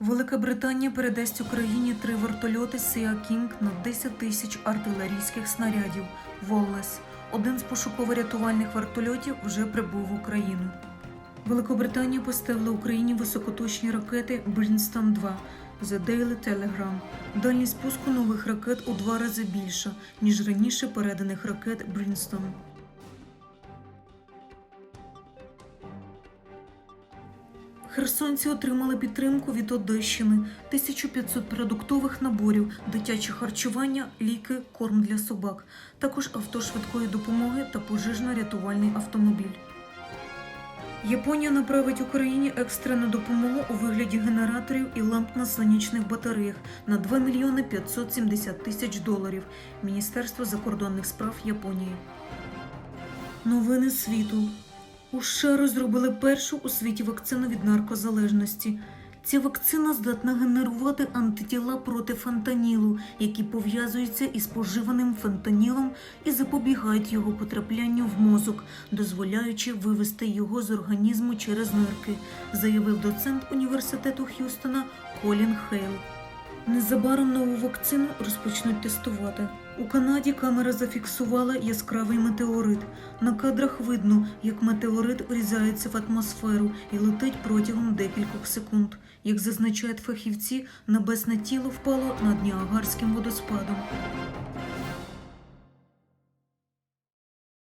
Велика Британія передасть Україні три вертольоти Сіа Кінг на 10 тисяч артилерійських снарядів. Воллес. Один з пошуково-рятувальних вертольотів вже прибув в Україну. Великобританія поставила Україні високоточні ракети Брінстон 2 The Daily Telegram. Дальність пуску нових ракет у два рази більша, ніж раніше переданих ракет Брінстон. Херсонці отримали підтримку від Одещини, 1500 продуктових наборів, дитяче харчування, ліки, корм для собак, також авто швидкої допомоги та пожежно-рятувальний автомобіль. Японія направить Україні екстрену допомогу у вигляді генераторів і ламп на сонячних батареях на 2 мільйони 570 тисяч доларів. Міністерство закордонних справ Японії. Новини світу. У США розробили першу у світі вакцину від наркозалежності. Ця вакцина здатна генерувати антитіла проти фентанілу, які пов'язуються із поживаним фентанілом і запобігають його потраплянню в мозок, дозволяючи вивести його з організму через нирки, заявив доцент університету Х'юстона Колін Хейл. Незабаром нову вакцину розпочнуть тестувати. У Канаді камера зафіксувала яскравий метеорит. На кадрах видно, як метеорит врізається в атмосферу і летить протягом декількох секунд. Як зазначають фахівці, небесне тіло впало над Ніагарським водоспадом.